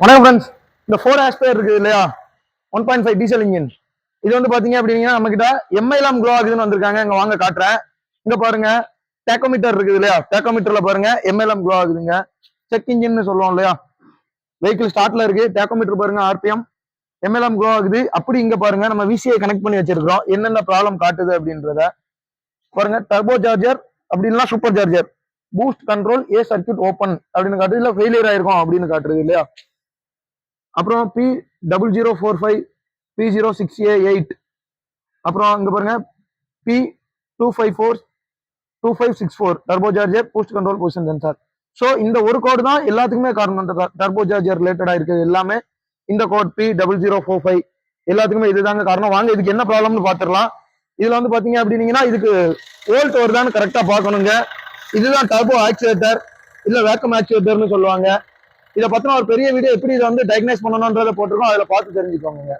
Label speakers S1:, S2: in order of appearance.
S1: வணக்கம் ஃப்ரெண்ட்ஸ் இந்த ஃபோர் ஆஸ்பேர் இருக்குது இல்லையா? One point five diesel engine இது வந்து பாத்தீங்க அப்படின்னா நம்ம கிட்ட எம்ஐலாம் க்ளோ ஆகுதுன்னு வந்திருக்காங்க. இங்க வாங்க காட்டுறேன். இங்க பாருங்க டேக்கோமீட்டர் இருக்குது இல்லையா? டேக்கோமீட்டரில் பாருங்க எம்ஐலாம் க்ளோ ஆகுதுங்க. செக் இன்ஜின்னு சொல்லுவோம் இல்லையா? வெஹிக்கிள் ஸ்டார்ட்ல இருக்கு. டேக்கோமீட்டர் பாருங்க ஆர்பிஎம் எம்எல்எம் க்ளோ ஆகுது. அப்படி இங்க பாருங்க நம்ம விசிஐ கனெக்ட் பண்ணி வச்சிருக்கிறோம். என்னென்ன ப்ராப்ளம் காட்டுது அப்படின்றத. பாருங்க டர்போ சார்ஜர் அப்படின்னா super charger boost control A circuit open அப்படின்னு காட்டுது. இல்ல ஃபெயிலியர் ஆயிருக்கும் அப்படின்னு காட்டுறது இல்லையா? அப்புறம் P double zero four five P zero six A eight அப்புறம் இங்கே பாருங்க P two five four two five six four turbo charger boost control position sensor so இந்த ஒரு கோடு தான் எல்லாத்துக்குமே காரணம். இந்த டர்போ சார்ஜர் ரிலேட்டடாக இருக்குது எல்லாமே. இந்த code P double zero four five எல்லாத்துக்குமே இதுதாங்க காரணம். வாங்க இதுக்கு என்ன ப்ராப்ளம்னு பார்த்துடலாம் இதில் வந்து பார்த்தீங்க அப்படின்னீங்கன்னா இதுக்கு வோல்ட் வருதான்னு கரெக்டாக பார்க்கணுங்க. இதுதான் டர்போ ஆக்சுவேட்டர் இல்லை வேக்கம் ஆக்சுவேட்டர்னு சொல்லுவாங்க. இதை பத்தின ஒரு பெரிய வீடியோ எப்படி இதை வந்து டயக்னைஸ் பண்ணணும்ன்றதை போட்டிருக்கோம். அதுல பார்த்து தெரிஞ்சுக்கோங்க.